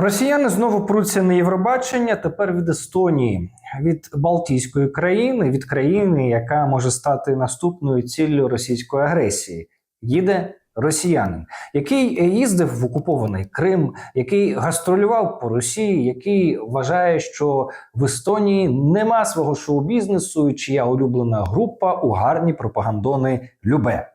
Росіяни знову пруться на Євробачення. Тепер від Естонії, від Балтійської країни, від країни, яка може стати наступною ціллю російської агресії. Їде росіянин, який їздив в окупований Крим, який гастролював по Росії, який вважає, що в Естонії нема свого шоу-бізнесу, чия улюблена група у гарні пропагандони Любе.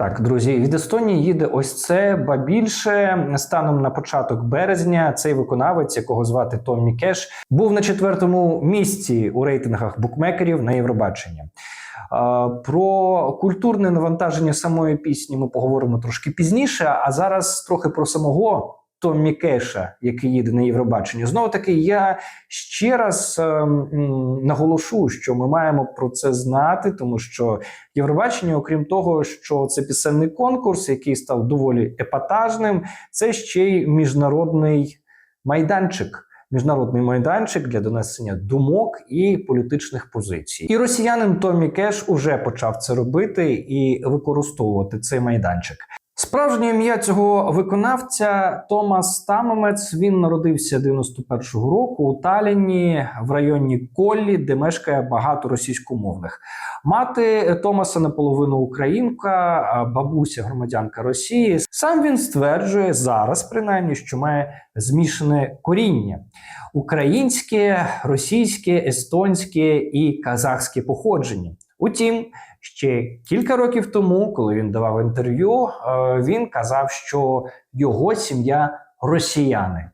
Так, друзі, від Естонії їде ось це, ба більше станом на початок березня цей виконавець, якого звати Томмі Кеш, був на четвертому місці у рейтингах букмекерів на Євробачення. Про культурне навантаження самої пісні ми поговоримо трошки пізніше. А зараз трохи про самого Томмі Кеша, який їде на Євробачення. Знову таки, я ще раз ем, наголошу, що ми маємо про це знати, тому що Євробачення, окрім того, що це пісенний конкурс, який став доволі епатажним, це ще й міжнародний майданчик. Міжнародний майданчик для донесення думок і політичних позицій. І росіянин Томі Кеш уже почав це робити і використовувати цей майданчик. Справжнє ім'я цього виконавця Томас Тамамець. Він народився 91-го року у Таліні в районі Коллі, де мешкає багато російськомовних. Мати Томаса наполовину українка, бабуся громадянка Росії. Сам він стверджує зараз, принаймні, що має змішане коріння: українське, російське, естонське і казахське походження. Утім, ще кілька років тому, коли він давав інтерв'ю, е, він казав, що його сім'я росіяни.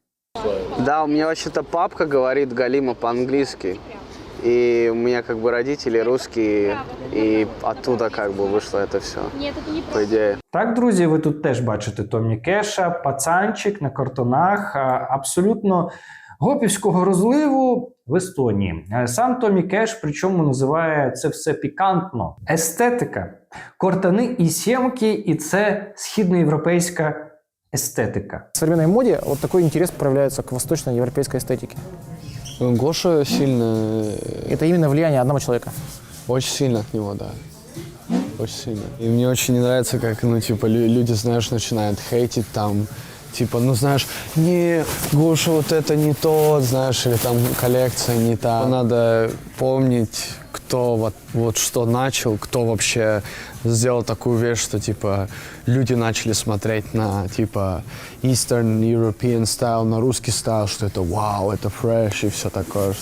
Да, у меня вообще-то папка говорит Галима по-английски. И у меня как бы родители русские, и оттуда как бы вышло это все, Нет, это не по идее. Так, друзі, ви тут теж бачите Томі Кеша, пацанчик на картонах, а, абсолютно гопівського розливу в Естонії. Е, Сам Томі Кеш, причому називає це все пікантно. Естетика, кортани і сімки, і це східноєвропейська естетика. В современной моде вот такой интерес проявляется к восточноевропейской эстетике. Гоша сильно, э, Это именно влияние одного человека. очень сильно от него, да. Очень сильно. И мне очень не нравится, как, ну, типа, лю- люди, знаешь, начинают хейтить там, типа, ну, знаешь, не, Гоша, вот это не то, знаешь, или там коллекция не та. Надо помнить, кто вот, вот что начал, кто вообще сделал такую вещь, что, типа, люди начали смотреть на, типа, Eastern European style, на русский стайл, что это вау, это fresh и все такое.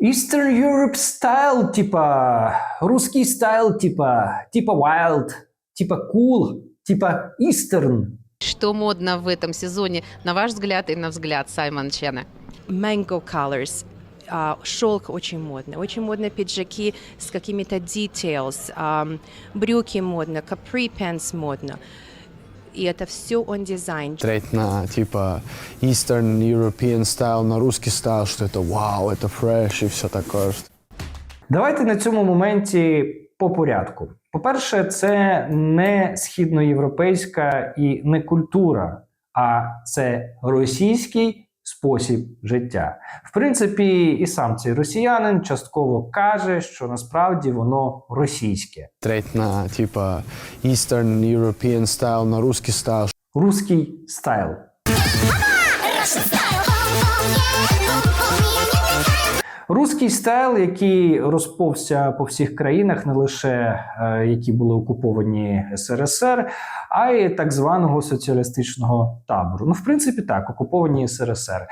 Eastern Europe style, типа русский стайл, типа, типа wild, типа cool, типа Eastern. Что модно в этом сезоне, на ваш взгляд и на взгляд Саймон Чена? mango colors. А, шелк очень модно. Очень модно пиджаки с какими-то details. ам, брюки модно, capri pants модно. И это все он дизайн. смотреть на типа Eastern European style, на русский стайл, что это вау, это fresh и все такое. Давайте на цьому моменті по порядку. По-перше, це не східноєвропейська і не культура, а це російський спосіб життя. В принципі, і сам цей росіянин частково каже, що насправді воно російське. Смотреть на типа Eastern European style, на русский стайл, Руський стайл. Руський стайл, який розповся по всіх країнах, не лише е, які були окуповані СРСР, а й так званого соціалістичного табору. Ну, в принципі, так, окуповані СРСР,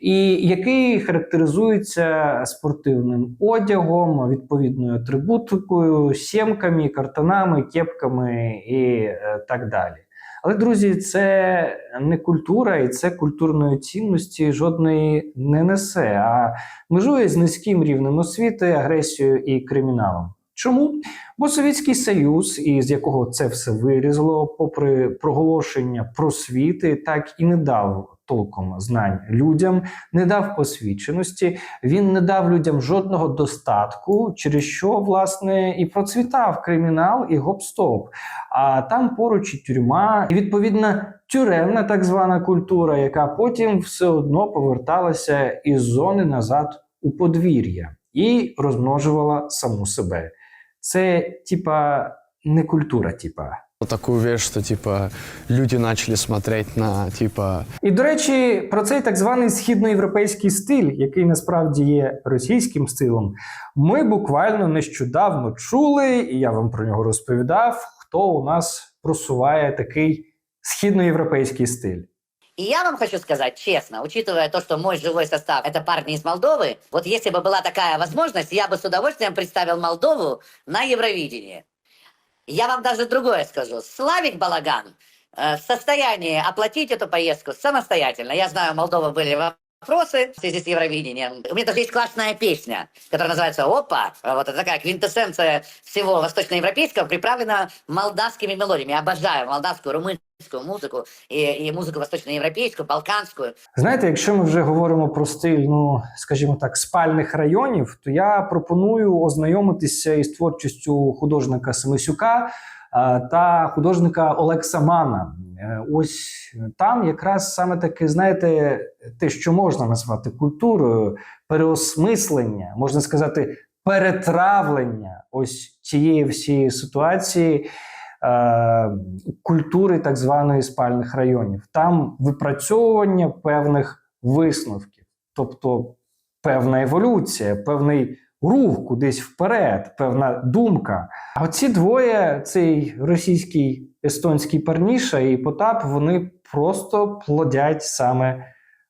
і який характеризується спортивним одягом, відповідною атрибутикою, сімками, картонами, кепками і е, так далі. Але, друзі, це не культура, і це культурної цінності жодної не несе, а межує з низьким рівнем освіти, агресією і криміналом. Чому? Бо Совєтський Союз, із якого це все вирізало, попри проголошення просвіти, так і не дав толком знань людям, не дав освіченості, він не дав людям жодного достатку, через що власне і процвітав кримінал і гоп-стоп. А там поруч і тюрма, і відповідно тюремна так звана культура, яка потім все одно поверталася із зони назад у подвір'я. і розмножувала саму себе. Це типа не культура, типа. Такую вещь, что типа люди начали смотреть на типа І до речі, про цей так званий східноєвропейський стиль, який насправді є російським стилем, ми буквально нещодавно чули, і я вам про нього розповідав, хто у нас просуває такий східноєвропейський стиль. И я вам хочу сказать честно, учитывая то, что мой живой состав – это парни из Молдовы, вот если бы была такая возможность, я бы с удовольствием представил Молдову на Евровидении. Я вам даже другое скажу. Славик Балаган э, в состоянии оплатить эту поездку самостоятельно. Я знаю, у Молдовы были вопросы в связи с Евровидением. У меня даже есть классная песня, которая называется «Опа». Вот это такая квинтэссенция всего восточноевропейского, приправлена молдавскими мелодиями. Я обожаю молдавскую, румынскую музыку и, и музыку восточноевропейскую, балканскую. Знаєте, якщо ми вже говоримо про стиль, ну скажімо так, спальних районів, то я пропоную ознайомитися із творчістю художника Семисюка е, та художника Олекса Мана. Е, Ось там якраз саме таки, знаєте, те, що можна назвати культурою, переосмислення, можна сказати, перетравлення ось цієї всієї ситуації. е, Культури так званої спальних районів, там випрацьовування певних висновків, тобто певна еволюція, певний рух кудись вперед, певна думка. А оці двоє, цей російський естонський парніша і Потап, вони просто плодять саме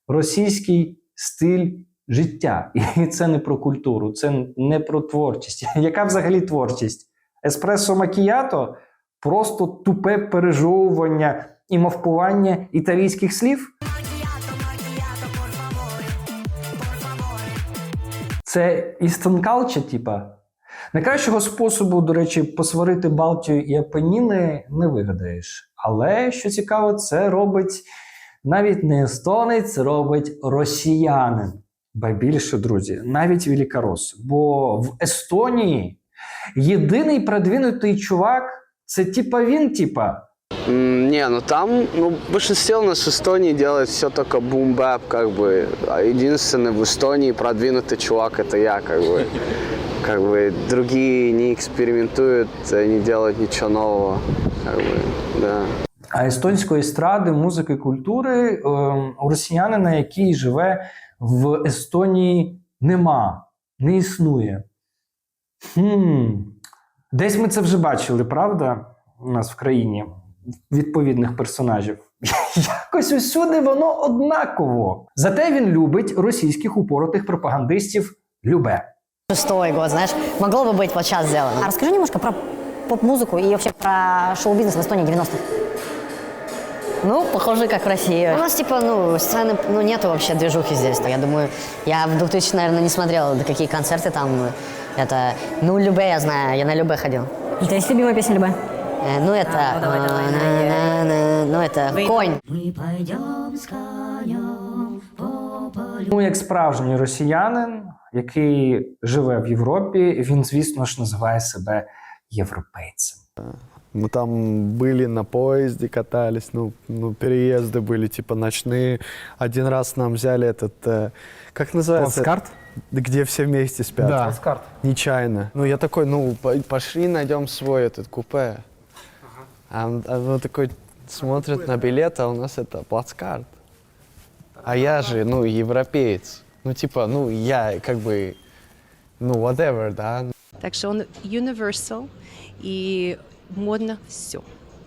російський стиль життя. І це не про культуру, це не про творчість. Яка взагалі творчість? Еспресо макіято просто тупе пережовування і мавпування італійських слів. Це істонкалча, типа. Найкращого способу, до речі, посварити Балтію і Апеніни не вигадаєш. Але що цікаво, це робить навіть не естонець, робить росіянин. Ба більше, друзі, навіть великорос. Бо в Естонії єдиний продвинутий чувак це типа він, типа. М, Не, ну там, ну, в большинстве у нас в Эстонии делает все только бум-бэп, как бы. А единственный в Эстонии продвинутый чувак это я, как бы. Как бы другие не экспериментуют, э, не делают ничего нового, как бы, да. А естонської естради, музики, культури ем, у росіянина, який живе в Естонії, нема, не існує. Хм. Десь ми це вже бачили, правда? У нас в країні відповідних персонажів. Якось усюди воно однаково. Зате він любить російських упоротих пропагандистів любе. Шестой год, знаешь, могло бы быть вот сейчас сделано. А расскажи немножко про поп-музыку и вообще про шоу-бизнес в Эстонии 90-х. Ну, похоже, как в России. У нас, типа, ну, сцены, ну, нету вообще движухи здесь. Я думаю, я в 2000, наверное, не смотрел, да какие концерты там. Это, ну, Любе я знаю, я на Любе ходил. У тебя есть любимая песня любая? Э, ну, это, ну, давай, давай, э, на- на- на- ну, это, конь. Ну, як справжній росіянин, який живе в Європі, він, звісно ж, називає себе європейцем. мы там были на поезде, катались, ну, ну переезды были типа ночные. Один раз нам взяли этот, э, как называется? Плацкарт? Где все вместе спят. Да. Плацкарт. Нечаянно. Ну, я такой, ну, по- пошли найдем свой этот купе. А он, а он такой смотрит на билет, а у нас это плацкарт. А я же, ну, европеец. Ну, типа, ну, я как бы, ну, whatever, да. Так что он universal и модно все.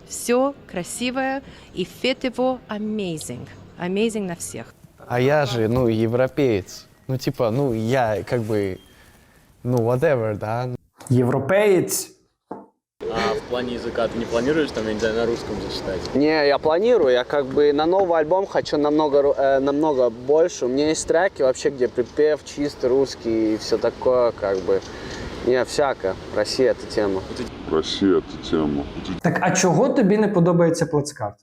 Все красивое, и фет его amazing. Amazing на всех. А я же, ну, европеец. Ну, типа, ну, я как бы, ну, whatever, да. Європеєць. В плане языка ты не планируешь там, я не знаю, на русском зачитать? Не, я планирую, я как бы на новый альбом хочу намного, э, намного больше. У меня есть треки вообще, где припев чисто русский и все такое, как бы. Не, всяко. Россия это тема. Россия это тема. Так а чого тобі не подобається плацкарт?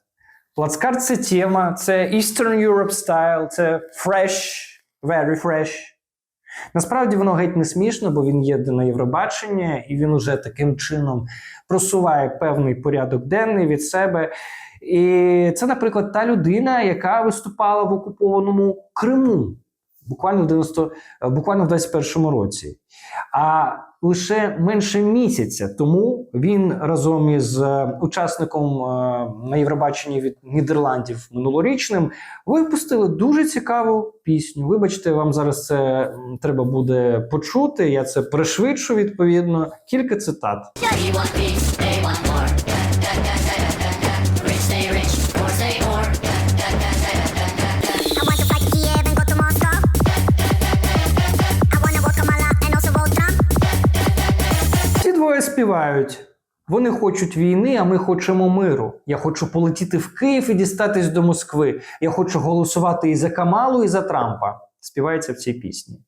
Плацкарт це тема, це Eastern Europe style, це fresh, very fresh. Насправді воно геть не смішно, бо він їде на Євробачення, і він уже таким чином просуває певний порядок денний від себе. І це, наприклад, та людина, яка виступала в окупованому Криму. буквально в 90, е, буквально в 21-му році. А лише менше місяця тому він разом із е, учасником е, на Євробаченні від Нідерландів минулорічним випустили дуже цікаву пісню. Вибачте, вам зараз це треба буде почути. Я це пришвидшу відповідно. Кілька цитат. I Двоє співають. Вони хочуть війни, а ми хочемо миру. Я хочу полетіти в Київ і дістатись до Москви. Я хочу голосувати і за Камалу, і за Трампа. Співається в цій пісні.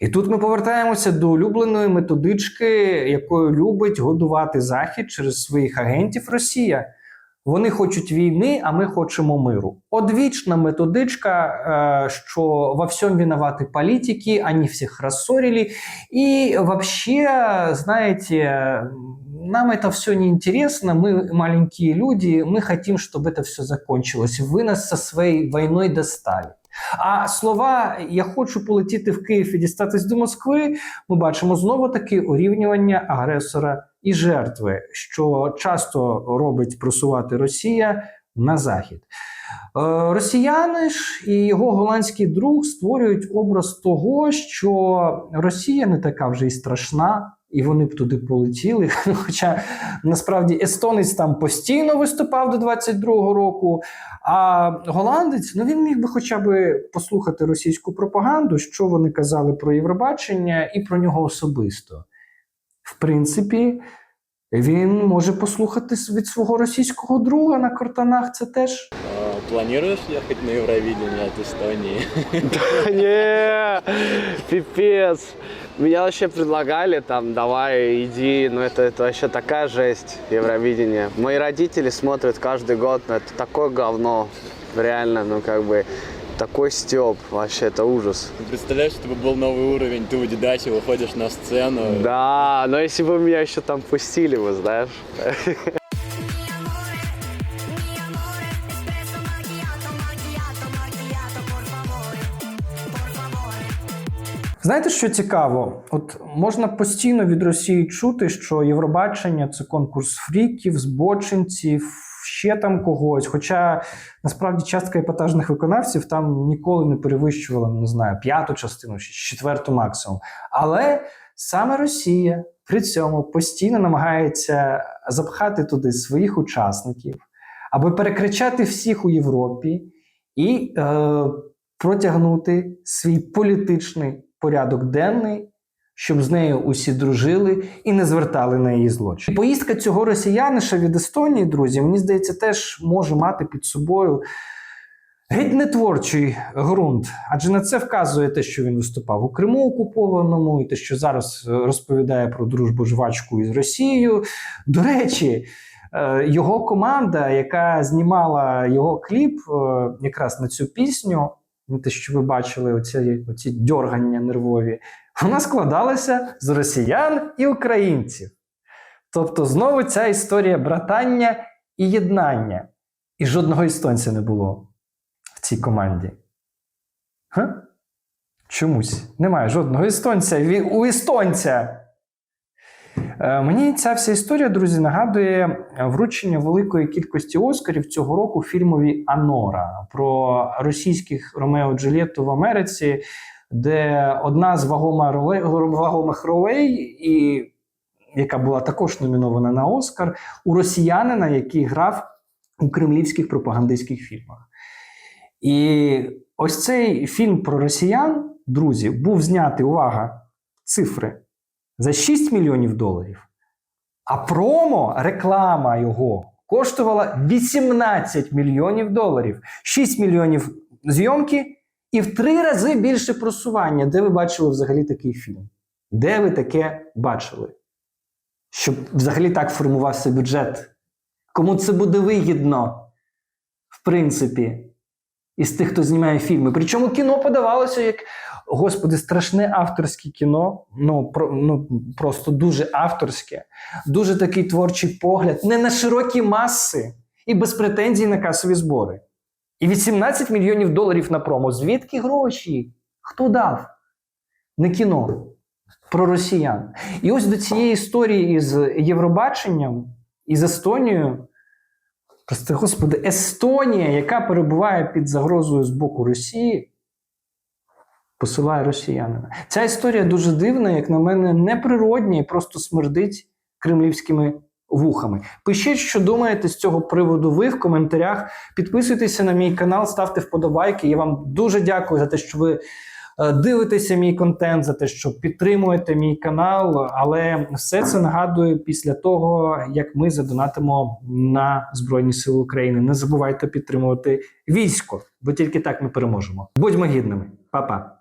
І тут ми повертаємося до улюбленої методички, якою любить годувати Захід через своїх агентів Росія. Вони хочуть війни, а ми хочемо миру. Одвічна методичка, е, що во всьому виноваты політики, они всіх рассорили. И вообще, знаете, нам это все не интересно, мы маленькие люди, мы хотим, чтобы это все закончилось. Вы нас со своей войной достали. А слова Я хочу полетіти в Київ і дістатись до Москви. Ми бачимо знову таки урівнювання агресора і жертви, що часто робить просувати Росія на захід. Е, Росіяни ж і його голландський друг створюють образ того, що Росія не така вже й страшна, і вони б туди полетіли. Хоча насправді естонець там постійно виступав до 22-го року. А голландець, ну він міг би хоча б послухати російську пропаганду, що вони казали про Євробачення і про нього особисто В принципі, він може послухати с- від свого російського друга на картанах. Це теж А, Планируешь ехать на Евровидение от Эстонии? Не, пипец. Меня вообще предлагали там, давай, иди, но это, это вообще такая жесть, Евровидение. Мои родители смотрят каждый год, но это такое говно, реально, ну как бы, такой стёб, вообще, это ужас. Ты представляешь, чтобы был новый уровень, ты у Дидачи выходишь на сцену. Да, но если бы меня еще там пустили, вы знаешь. Mi amore, espresso macchiato, macchiato, macchiato, por favore, por favore. Знаєте, що цікаво? От можна постійно від Росії чути, що Євробачення це конкурс фріків, збочинців, ще там когось. Хоча насправді частка епатажних виконавців там ніколи не перевищувала, не знаю, п'яту частину чи четверту максимум. Але саме Росія при цьому постійно намагається запхати туди своїх учасників, аби перекричати всіх у Європі і е, протягнути свій політичний порядок денний, щоб з нею усі дружили і не звертали на її злочин. Поїздка цього росіяниша від Естонії, друзі, мені здається, теж може мати під собою геть не творчий ґрунт, адже на це вказує те, що він виступав у Криму окупованому, і те, що зараз е, розповідає про дружбу жвачку із Росією. До речі, е, його команда, яка знімала його кліп е, якраз на цю пісню, те, що ви бачили, оці, оці дьоргання нервові, вона складалася з росіян і українців. Тобто, знову ця історія братання і єднання. І жодного естонця не було в цій команді. Га? Чомусь немає жодного естонця. У естонця. Е, Мені ця вся історія, друзі, нагадує вручення великої кількості Оскарів цього року фільмові Анора про російських Ромео Джульєтту в Америці, де одна з вагомих ролей, і яка була також номінована на Оскар, у росіянина, який грав у кремлівських пропагандистських фільмах. І ось цей фільм про росіян, друзі, був знятий, увага, цифри за 6 мільйонів доларів. А промо, реклама його коштувала 18 мільйонів доларів. 6 мільйонів зйомки і в три рази більше просування. Де ви бачили взагалі такий фільм? Де ви таке бачили? Щоб взагалі так формувався бюджет. Кому це буде вигідно, в принципі, із тих, хто знімає фільми. Причому кіно подавалося як, господи, страшне авторське кіно. Ну, про, ну просто дуже авторське, дуже такий творчий погляд, не на широкі маси і без претензій на касові збори. І 18 мільйонів доларів на промо. Звідки гроші? Хто дав? Не кіно. Про росіян. І ось до цієї історії із Євробаченням і з Естонією. Просто, господи, Естонія, яка перебуває під загрозою з боку Росії, посилає росіянина. Ця історія дуже дивна, як на мене, неприродня і просто смердить кремлівськими вухами. Пишіть, що думаєте з цього приводу ви в коментарях. Підписуйтеся на мій канал, ставте вподобайки. Я вам дуже дякую за те, що ви дивитеся мій контент, за те, що підтримуєте мій канал. Але все це нагадую після того, як ми задонатимо на Збройні Сили України. Не забувайте підтримувати військо, бо тільки так ми переможемо. Будьмо гідними, Па-па.